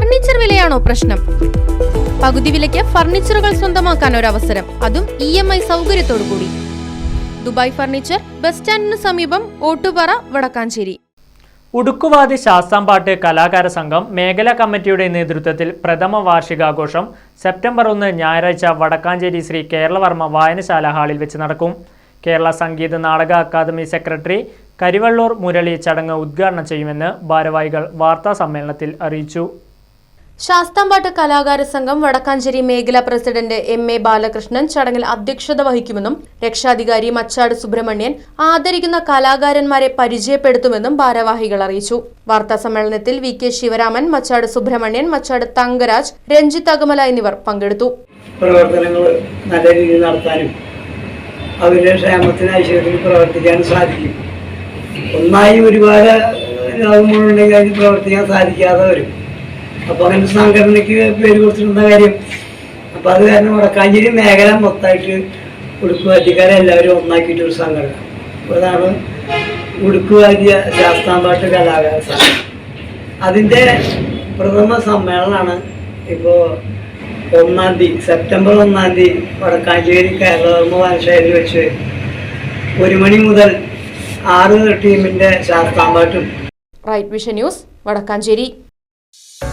Furniture വിലയാണോ പ്രശ്നം? പകുതി വിലയ്ക്ക് ഫർണിച്ചറുകൾ സ്വന്തമാക്കാൻ ഒരു അവസരം അതും ഇ എം ഐ സൗകര്യത്തോടു കൂടി ദുബായ് ഫർണിച്ചർ ബസ് സ്റ്റാൻഡിന് സമീപം ഓട്ടുപാറ വടക്കാഞ്ചേരി. ഉടുക്കുവാതി ശാസ്താംപാട്ട് കലാകാര സംഘം മേഖലാ കമ്മിറ്റിയുടെ നേതൃത്വത്തിൽ പ്രഥമ വാർഷികാഘോഷം സെപ്റ്റംബർ ഒന്ന് ഞായറാഴ്ച വടക്കാഞ്ചേരി ശ്രീ കേരളവർമ്മ വായനശാല ഹാളിൽ വെച്ച് നടക്കും. കേരള സംഗീത നാടക അക്കാദമി സെക്രട്ടറി കരിവള്ളൂർ മുരളി ചടങ്ങ് ഉദ്ഘാടനം ചെയ്യുമെന്ന് ഭാരവാഹികൾ വാർത്താ സമ്മേളനത്തിൽ അറിയിച്ചു. ശാസ്താംപാട്ട് കലാകാര സംഘം വടക്കാഞ്ചേരി മേഖലാ പ്രസിഡന്റ് എം എ ബാലകൃഷ്ണൻ ചടങ്ങിൽ അധ്യക്ഷത വഹിക്കുമെന്നും രക്ഷാധികാരി മച്ചാട് സുബ്രഹ്മണ്യൻ ആദരിക്കുന്ന കലാകാരന്മാരെ പരിചയപ്പെടുത്തുമെന്നും ഭാരവാഹികൾ അറിയിച്ചു. വാർത്താ സമ്മേളനത്തിൽ വി കെ ശിവരാമൻ മച്ചാട് സുബ്രഹ്മണ്യൻ മച്ചാട് തങ്കരാജ് രഞ്ജിത്ത് അകമല എന്നിവർ പങ്കെടുത്തു. പ്രവർത്തനങ്ങൾ നല്ല രീതിയിൽ നടത്താനും അവരുടെ ക്ഷേമത്തിന് പ്രവർത്തിക്കാനും സാധിക്കും. ഒന്നായി ഒരുപാട് മുഴുവനുണ്ടെങ്കിൽ അതിന് പ്രവർത്തിക്കാൻ സാധിക്കാതെ വരും അപ്പോൾ അങ്ങനെ സംഘടനയ്ക്ക് പേര് കൊടുത്തിരുന്ന കാര്യം. അപ്പോൾ അത് കാരണം വടക്കാഞ്ചേരി മേഖല മൊത്തമായിട്ട് ഉടുക്കുവാറ്റിക്കാരെ എല്ലാവരും ഒന്നാക്കിയിട്ടൊരു സംഘടന. അപ്പോൾ അതാണ് ഉടുക്കുവാറ്റിയ ശാസ്താംപാട്ട് കലാകാര സംഘം അതിന്റെ പ്രഥമ സമ്മേളനമാണ് ഇപ്പോൾ ഒന്നാം തീയതി സെപ്റ്റംബർ ഒന്നാം തീയതി വടക്കാഞ്ചേരി കേരളവർമ്മ വായനശാലയിൽ വെച്ച് ഒരു മണി മുതൽ ആറ് ടീമിന്റെ ശാസ്താംപാട്ടും റൈറ്റ് വിഷൻ ന്യൂസ് വടക്കാഞ്ചേരി.